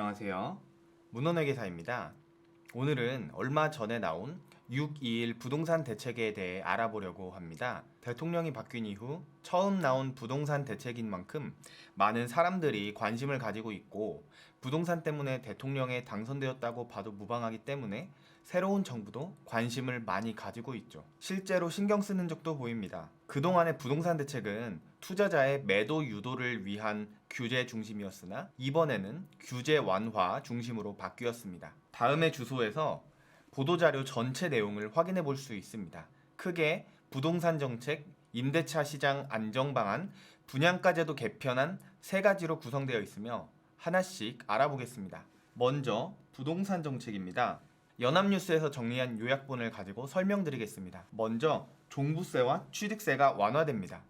안녕하세요. 문헌회계사입니다. 오늘은 얼마 전에 나온 621 부동산 대책에 대해 알아보려고 합니다. 대통령이 바뀐 이후 처음 나온 부동산 대책인 만큼 많은 사람들이 관심을 가지고 있고 부동산 때문에 대통령에 당선되었다고 봐도 무방하기 때문에 새로운 정부도 관심을 많이 가지고 있죠. 실제로 신경 쓰는 적도 보입니다. 그동안의 부동산 대책은 투자자의 매도 유도를 위한 규제 중심이었으나 이번에는 규제 완화 중심으로 바뀌었습니다. 다음의 주소에서 보도자료 전체 내용을 확인해 볼 수 있습니다. 크게 부동산 정책, 임대차 시장 안정 방안, 분양가 제도 개편안 세 가지로 구성되어 있으며 하나씩 알아보겠습니다. 먼저 부동산 정책입니다. 연합뉴스에서 정리한 요약본을 가지고 설명드리겠습니다. 먼저 종부세와 취득세가 완화됩니다.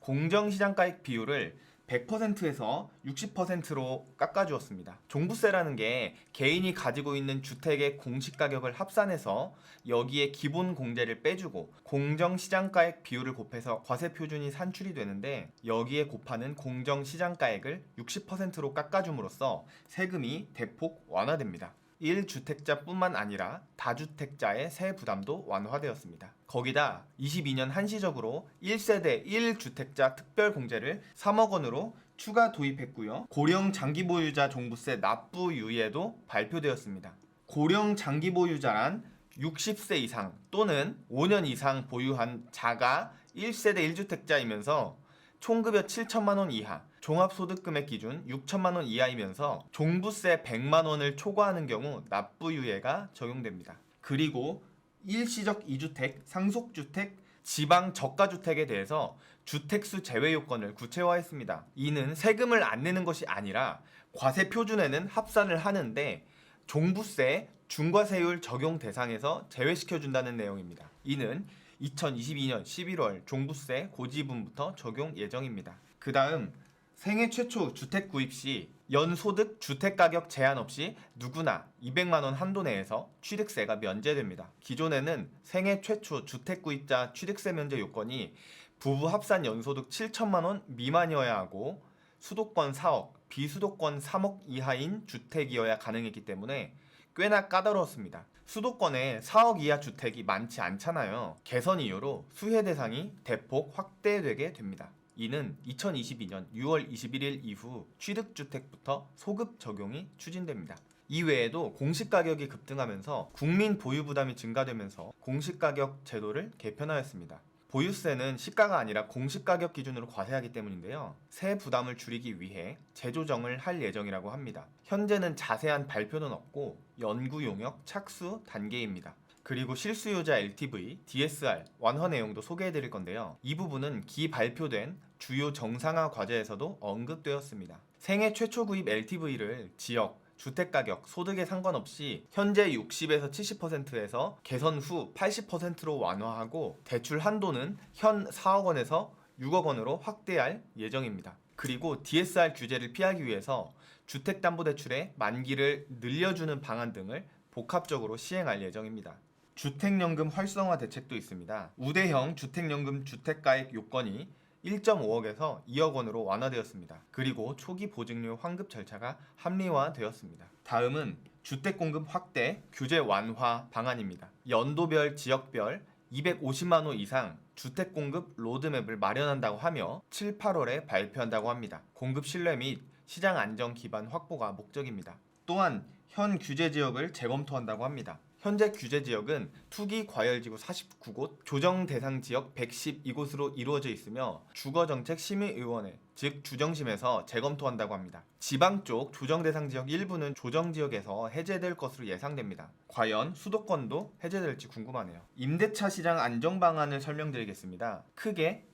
공정시장가액 비율을 100%에서 60%로 깎아주었습니다. 종부세라는 게 개인이 가지고 있는 주택의 공시가격을 합산해서 여기에 기본 공제를 빼주고 공정시장가액 비율을 곱해서 과세표준이 산출이 되는데 여기에 곱하는 공정시장가액을 60%로 깎아줌으로써 세금이 대폭 완화됩니다. 1주택자뿐만 아니라 다주택자의 세 부담도 완화되었습니다. 거기다 22년 한시적으로 1세대 1주택자 특별공제를 3억 원으로 추가 도입했고요. 고령 장기 보유자 종부세 납부 유예도 발표되었습니다. 고령 장기 보유자란 60세 이상 또는 5년 이상 보유한 자가 1세대 1주택자이면서 총급여 7천만 원 이하, 종합소득금액 기준 6천만 원 이하이면서 종부세 100만 원을 초과하는 경우 납부 유예가 적용됩니다. 그리고 일시적 2주택, 상속주택, 지방 저가주택에 대해서 주택수 제외 요건을 구체화했습니다. 이는 세금을 안 내는 것이 아니라 과세 표준에는 합산을 하는데 종부세 중과세율 적용 대상에서 제외시켜준다는 내용입니다. 이는 2022년 11월 종부세 고지분부터 적용 예정입니다. 그 다음 생애 최초 주택 구입 시 연소득 주택 가격 제한 없이 누구나 200만 원 한도 내에서 취득세가 면제됩니다. 기존에는 생애 최초 주택 구입자 취득세 면제 요건이 부부 합산 연소득 7천만 원 미만이어야 하고 수도권 4억, 비수도권 3억 이하인 주택이어야 가능했기 때문에 꽤나 까다로웠습니다. 수도권에 4억 이하 주택이 많지 않잖아요. 개선 이후로 수혜 대상이 대폭 확대되게 됩니다. 이는 2022년 6월 21일 이후 취득주택부터 소급 적용이 추진됩니다. 이외에도 공시가격이 급등하면서 국민 보유 부담이 증가되면서 공시가격 제도를 개편하였습니다. 보유세는 시가가 아니라 공시가격 기준으로 과세하기 때문인데요. 세 부담을 줄이기 위해 재조정을 할 예정이라고 합니다. 현재는 자세한 발표는 없고 연구 용역 착수 단계입니다. 그리고 실수요자 LTV, DSR 완화 내용도 소개해 드릴 건데요. 이 부분은 기 발표된 주요 정상화 과제에서도 언급되었습니다. 생애 최초 구입 LTV를 지역, 주택가격, 소득에 상관없이 현재 60에서 70%에서 개선 후 80%로 완화하고 대출 한도는 현 4억 원에서 6억 원으로 확대할 예정입니다. 그리고 DSR 규제를 피하기 위해서 주택담보대출의 만기를 늘려주는 방안 등을 복합적으로 시행할 예정입니다. 주택연금 활성화 대책도 있습니다. 우대형 주택연금 주택가액 요건이 1.5억에서 2억 원으로 완화되었습니다. 그리고 초기 보증료 환급 절차가 합리화되었습니다. 다음은 주택 공급 확대 규제 완화 방안입니다. 연도별 지역별 250만 호 이상 주택 공급 로드맵을 마련한다고 하며 7, 8월에 발표한다고 합니다. 공급 신뢰 및 시장 안정 기반 확보가 목적입니다. 또한 현 규제 지역을 재검토한다고 합니다. 현재 규제 지역은 투기 과열지구 49곳, 조정 대상 지역 112곳으로 이루어져 있으며 주거정책 심의위원회, 즉 주정심에서 재검토한다고 합니다. 지방 쪽 조정 대상 지역 일부는 조정 지역에서 해제될 것으로 예상됩니다. 과연 수도권도 해제될지 궁금하네요. 임대차 시장 안정 방안을 설명드리겠습니다. 크게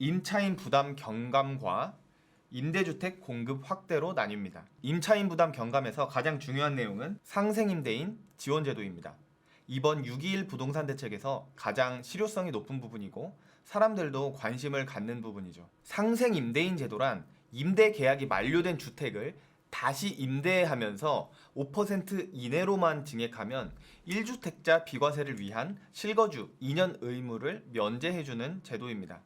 임차인 부담 경감과 임대주택 공급 확대로 나뉩니다. 임차인 부담 경감에서 가장 중요한 내용은 상생임대인 지원제도입니다. 이번 6.21 부동산 대책에서 가장 실효성이 높은 부분이고 사람들도 관심을 갖는 부분이죠. 상생 임대인 제도란 임대 계약이 만료된 주택을 다시 임대하면서 5% 이내로만 증액하면 1주택자 비과세를 위한 실거주 2년 의무를 면제해주는 제도입니다.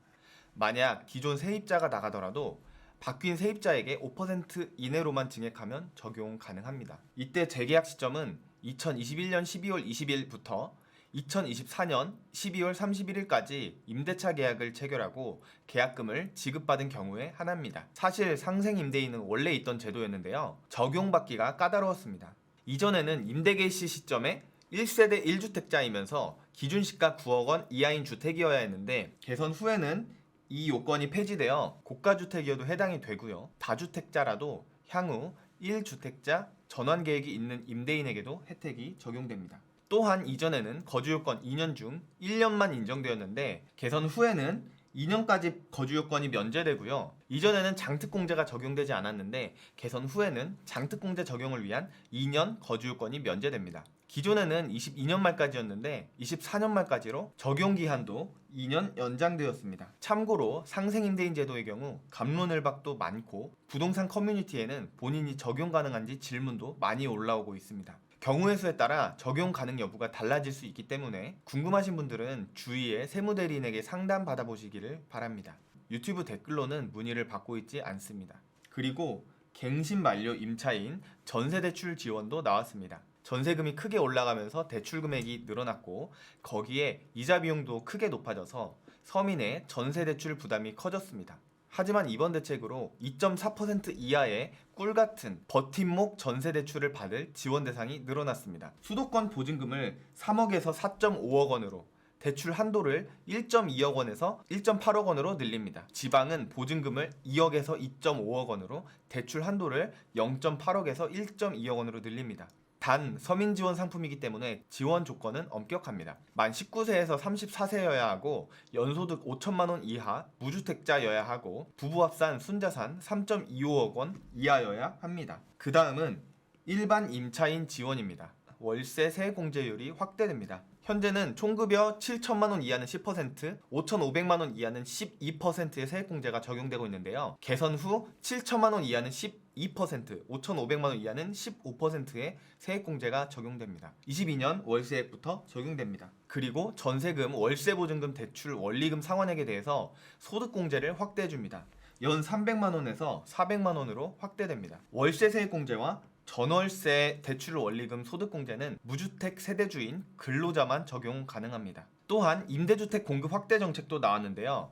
만약 기존 세입자가 나가더라도 바뀐 세입자에게 5% 이내로만 증액하면 적용 가능합니다. 이때 재계약 시점은 2021년 12월 20일부터 2024년 12월 31일까지 임대차 계약을 체결하고 계약금을 지급받은 경우에 하나입니다. 사실 상생 임대인은 원래 있던 제도였는데요. 적용받기가 까다로웠습니다. 이전에는 임대 개시 시점에 1세대 1주택자이면서 기준 시가 9억 원 이하인 주택이어야 했는데 개선 후에는 이 요건이 폐지되어 고가주택이어도 해당이 되고요. 다주택자라도 향후 1주택자 전환 계획이 있는 임대인에게도 혜택이 적용됩니다. 또한 이전에는 거주 요건 2년 중 1년만 인정되었는데 개선 후에는 2년까지 거주 요건이 면제되고요. 이전에는 장특공제가 적용되지 않았는데 개선 후에는 장특공제 적용을 위한 2년 거주 요건이 면제됩니다. 기존에는 22년 말까지였는데 24년 말까지로 적용 기한도 2년 연장되었습니다. 참고로 상생 임대인 제도의 경우 감론을 박도 많고 부동산 커뮤니티에는 본인이 적용 가능한지 질문도 많이 올라오고 있습니다. 경우의 수에 따라 적용 가능 여부가 달라질 수 있기 때문에 궁금하신 분들은 주위의 세무대리인에게 상담 받아보시기를 바랍니다. 유튜브 댓글로는 문의를 받고 있지 않습니다. 그리고 갱신 만료 임차인 전세대출 지원도 나왔습니다. 전세금이 크게 올라가면서 대출 금액이 늘어났고 거기에 이자 비용도 크게 높아져서 서민의 전세 대출 부담이 커졌습니다. 하지만 이번 대책으로 2.4% 이하의 꿀 같은 버팀목 전세 대출을 받을 지원 대상이 늘어났습니다. 수도권 보증금을 3억에서 4.5억 원으로 대출 한도를 1.2억 원에서 1.8억 원으로 늘립니다. 지방은 보증금을 2억에서 2.5억 원으로 대출 한도를 0.8억에서 1.2억 원으로 늘립니다. 단 서민 지원 상품이기 때문에 지원 조건은 엄격합니다. 만 19세에서 34세여야 하고 연소득 5천만 원 이하 무주택자여야 하고 부부 합산 순자산 3.25억 원 이하여야 합니다. 그 다음은 일반 임차인 지원입니다. 월세 세공제율이 확대됩니다. 현재는 총급여 7천만 원 이하는 10%, 5,500만 원 이하는 12%의 세액공제가 적용되고 있는데요. 개선 후 7천만 원 이하는 12%, 5,500만 원 이하는 15%의 세액공제가 적용됩니다. 22년 월세액부터 적용됩니다. 그리고 전세금, 월세보증금 대출 원리금 상환액에 대해서 소득공제를 확대해 줍니다. 연 300만 원에서 400만 원으로 확대됩니다. 월세 세액공제와 전월세 대출 원리금 소득공제는 무주택 세대주인 근로자만 적용 가능합니다. 또한 임대주택 공급 확대 정책도 나왔는데요.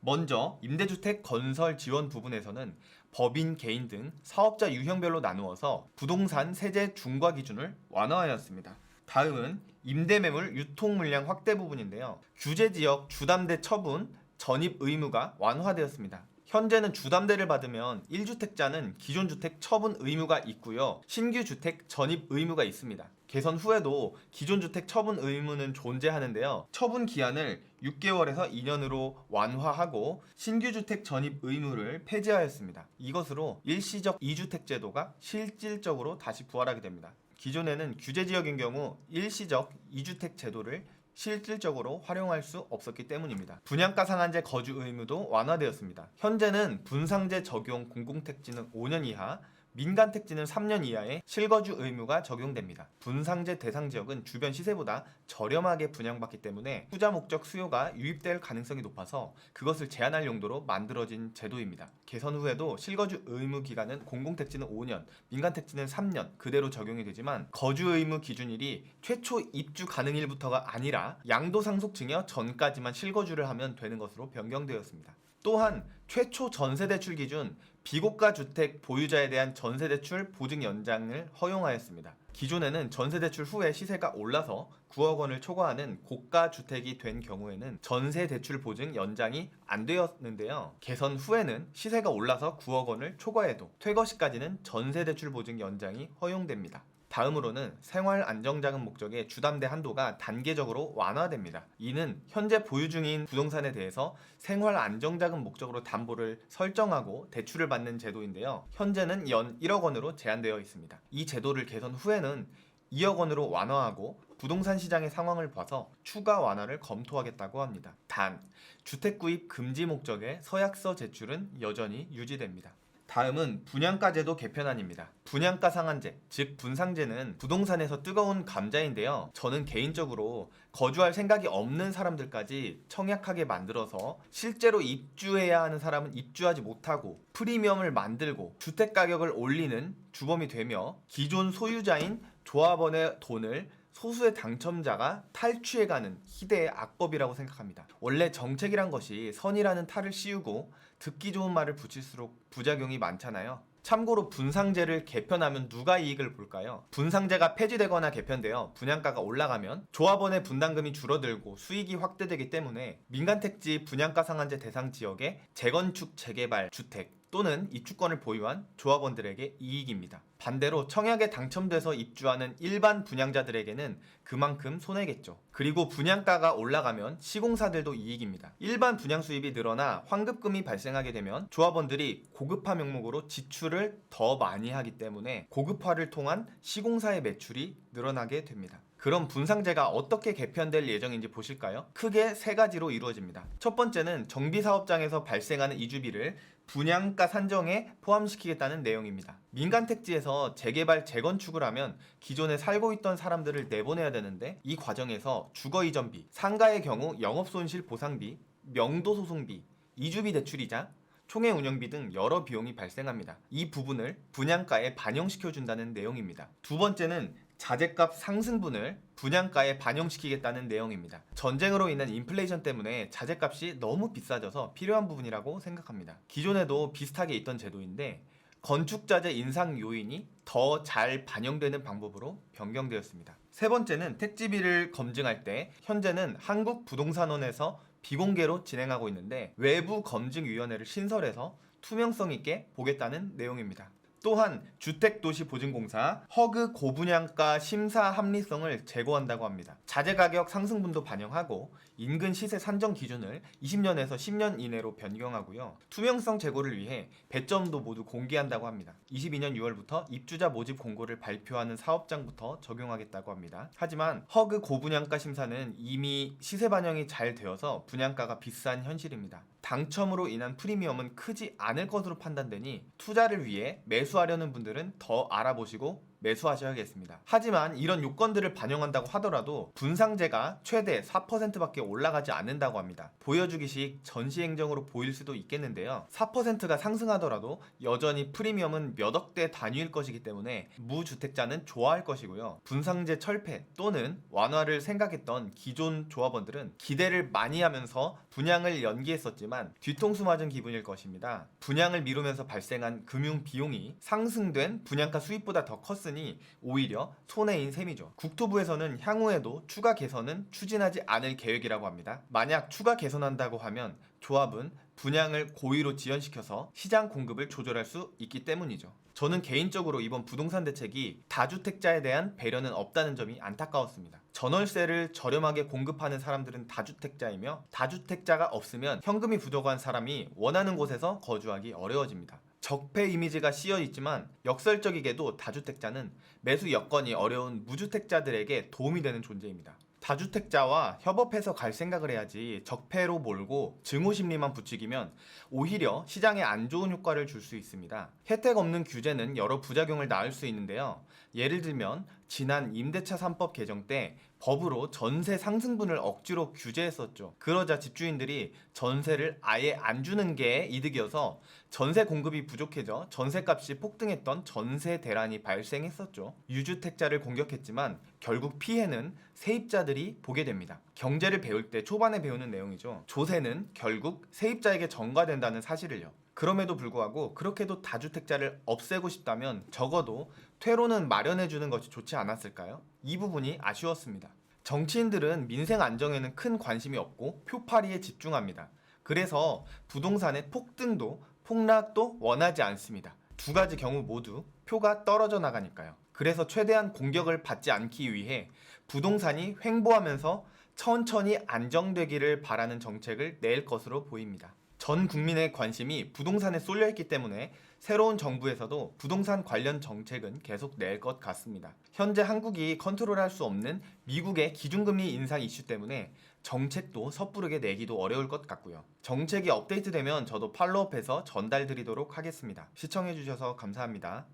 먼저 임대주택 건설 지원 부분에서는 법인, 개인 등 사업자 유형별로 나누어서 부동산 세제 중과 기준을 완화하였습니다. 다음은 임대매물 유통 물량 확대 부분인데요. 규제 지역 주담대 처분 전입 의무가 완화되었습니다. 현재는 주담대를 받으면 1주택자는 기존 주택 처분 의무가 있고요. 신규 주택 전입 의무가 있습니다. 개선 후에도 기존 주택 처분 의무는 존재하는데요. 처분 기한을 6개월에서 2년으로 완화하고 신규 주택 전입 의무를 폐지하였습니다. 이것으로 일시적 2주택 제도가 실질적으로 다시 부활하게 됩니다. 기존에는 규제 지역인 경우 일시적 2주택 제도를 실질적으로 활용할 수 없었기 때문입니다. 분양가 상한제 거주 의무도 완화되었습니다. 현재는 분상제 적용 공공택지는 5년 이하, 민간 택지는 3년 이하의 실거주 의무가 적용됩니다. 분상제 대상 지역은 주변 시세보다 저렴하게 분양받기 때문에 투자 목적 수요가 유입될 가능성이 높아서 그것을 제한할 용도로 만들어진 제도입니다. 개선 후에도 실거주 의무 기간은 공공택지는 5년, 민간 택지는 3년 그대로 적용이 되지만 거주 의무 기준일이 최초 입주 가능일부터가 아니라 양도 상속 증여 전까지만 실거주를 하면 되는 것으로 변경되었습니다. 또한 최초 전세대출 기준 비고가 주택 보유자에 대한 전세대출 보증 연장을 허용하였습니다. 기존에는 전세대출 후에 시세가 올라서 9억 원을 초과하는 고가 주택이 된 경우에는 전세대출 보증 연장이 안 되었는데요. 개선 후에는 시세가 올라서 9억 원을 초과해도 퇴거 시까지는 전세대출 보증 연장이 허용됩니다. 다음으로는 생활 안정자금 목적의 주담대 한도가 단계적으로 완화됩니다. 이는 현재 보유 중인 부동산에 대해서 생활 안정자금 목적으로 담보를 설정하고 대출을 받는 제도인데요. 현재는 연 1억 원으로 제한되어 있습니다. 이 제도를 개선 후에는 2억 원으로 완화하고 부동산 시장의 상황을 봐서 추가 완화를 검토하겠다고 합니다. 단 주택 구입 금지 목적의 서약서 제출은 여전히 유지됩니다. 다음은 분양가제도 개편안입니다. 분양가 상한제, 즉 분상제는 부동산에서 뜨거운 감자인데요. 저는 개인적으로 거주할 생각이 없는 사람들까지 청약하게 만들어서 실제로 입주해야 하는 사람은 입주하지 못하고 프리미엄을 만들고 주택 가격을 올리는 주범이 되며 기존 소유자인 조합원의 돈을 소수의 당첨자가 탈취해가는 희대의 악법이라고 생각합니다. 원래 정책이란 것이 선이라는 탈을 씌우고 듣기 좋은 말을 붙일수록 부작용이 많잖아요. 참고로 분상제를 개편하면 누가 이익을 볼까요? 분상제가 폐지되거나 개편되어 분양가가 올라가면 조합원의 분담금이 줄어들고 수익이 확대되기 때문에 민간택지 분양가 상한제 대상 지역의 재건축 재개발 주택 또는 입주권을 보유한 조합원들에게 이익입니다. 반대로 청약에 당첨돼서 입주하는 일반 분양자들에게는 그만큼 손해겠죠. 그리고 분양가가 올라가면 시공사들도 이익입니다. 일반 분양 수입이 늘어나 환급금이 발생하게 되면 조합원들이 고급화 명목으로 지출을 더 많이 하기 때문에 고급화를 통한 시공사의 매출이 늘어나게 됩니다. 그럼 분상제가 어떻게 개편될 예정인지 보실까요? 크게 세 가지로 이루어집니다. 첫 번째는 정비 사업장에서 발생하는 이주비를 분양가 산정에 포함시키겠다는 내용입니다. 민간 택지에서 재개발 재건축을 하면 기존에 살고 있던 사람들을 내보내야 되는데 이 과정에서 주거 이전비, 상가의 경우 영업 손실 보상비, 명도 소송비, 이주비 대출이자 총회 운영비 등 여러 비용이 발생합니다. 이 부분을 분양가에 반영시켜 준다는 내용입니다. 두 번째는 자재값 상승분을 분양가에 반영시키겠다는 내용입니다. 전쟁으로 인한 인플레이션 때문에 자재값이 너무 비싸져서 필요한 부분이라고 생각합니다. 기존에도 비슷하게 있던 제도인데 건축자재 인상 요인이 더 잘 반영되는 방법으로 변경되었습니다. 세 번째는 택지비를 검증할 때 현재는 한국부동산원에서 비공개로 진행하고 있는데 외부 검증위원회를 신설해서 투명성 있게 보겠다는 내용입니다. 또한 주택도시보증공사 허그 고분양가 심사 합리성을 제고한다고 합니다. 자재 가격 상승분도 반영하고 인근 시세 산정 기준을 20년에서 10년 이내로 변경하고요. 투명성 제고를 위해 배점도 모두 공개한다고 합니다. 22년 6월부터 입주자 모집 공고를 발표하는 사업장부터 적용하겠다고 합니다. 하지만 허그 고분양가 심사는 이미 시세 반영이 잘 되어서 분양가가 비싼 현실입니다. 당첨으로 인한 프리미엄은 크지 않을 것으로 판단되니 투자를 위해 매수하려는 분들은 더 알아보시고 매수하셔야겠습니다. 하지만 이런 요건들을 반영한다고 하더라도 분상제가 최대 4%밖에 올라가지 않는다고 합니다. 보여주기식 전시행정으로 보일 수도 있겠는데요. 4%가 상승하더라도 여전히 프리미엄은 몇 억대 단위일 것이기 때문에 무주택자는 좋아할 것이고요. 분상제 철폐 또는 완화를 생각했던 기존 조합원들은 기대를 많이 하면서 분양을 연기했었지만 뒤통수 맞은 기분일 것입니다. 분양을 미루면서 발생한 금융 비용이 상승된 분양가 수입보다 더 컸 으니 오히려 손해인 셈이죠. 국토부에서는 향후에도 추가 개선은 추진하지 않을 계획이라고 합니다. 만약 추가 개선한다고 하면 조합은 분양을 고의로 지연시켜서 시장 공급을 조절할 수 있기 때문이죠. 저는 개인적으로 이번 부동산 대책이 다주택자에 대한 배려는 없다는 점이 안타까웠습니다. 전월세를 저렴하게 공급하는 사람들은 다주택자이며 다주택자가 없으면 현금이 부족한 사람이 원하는 곳에서 거주하기 어려워집니다. 적폐 이미지가 씌어 있지만 역설적이게도 다주택자는 매수 여건이 어려운 무주택자들에게 도움이 되는 존재입니다. 다주택자와 협업해서 갈 생각을 해야지 적폐로 몰고 증오 심리만 부추기면 오히려 시장에 안 좋은 효과를 줄 수 있습니다. 혜택 없는 규제는 여러 부작용을 낳을 수 있는데요. 예를 들면 지난 임대차 3법 개정 때 법으로 전세 상승분을 억지로 규제했었죠. 그러자 집주인들이 전세를 아예 안 주는 게 이득이어서 전세 공급이 부족해져 전세값이 폭등했던 전세 대란이 발생했었죠. 유주택자를 공격했지만 결국 피해는 세입자들이 보게 됩니다. 경제를 배울 때 초반에 배우는 내용이죠. 조세는 결국 세입자에게 전가된다는 사실을요. 그럼에도 불구하고 그렇게도 다주택자를 없애고 싶다면 적어도 퇴로는 마련해 주는 것이 좋지 않았을까요? 이 부분이 아쉬웠습니다. 정치인들은 민생 안정에는 큰 관심이 없고 표파리에 집중합니다. 그래서 부동산의 폭등도 폭락도 원하지 않습니다. 두 가지 경우 모두 표가 떨어져 나가니까요. 그래서 최대한 공격을 받지 않기 위해 부동산이 횡보하면서 천천히 안정되기를 바라는 정책을 낼 것으로 보입니다. 전 국민의 관심이 부동산에 쏠려 있기 때문에 새로운 정부에서도 부동산 관련 정책은 계속 낼 것 같습니다. 현재 한국이 컨트롤할 수 없는 미국의 기준금리 인상 이슈 때문에 정책도 섣부르게 내기도 어려울 것 같고요. 정책이 업데이트되면 저도 팔로우업해서 전달드리도록 하겠습니다. 시청해주셔서 감사합니다.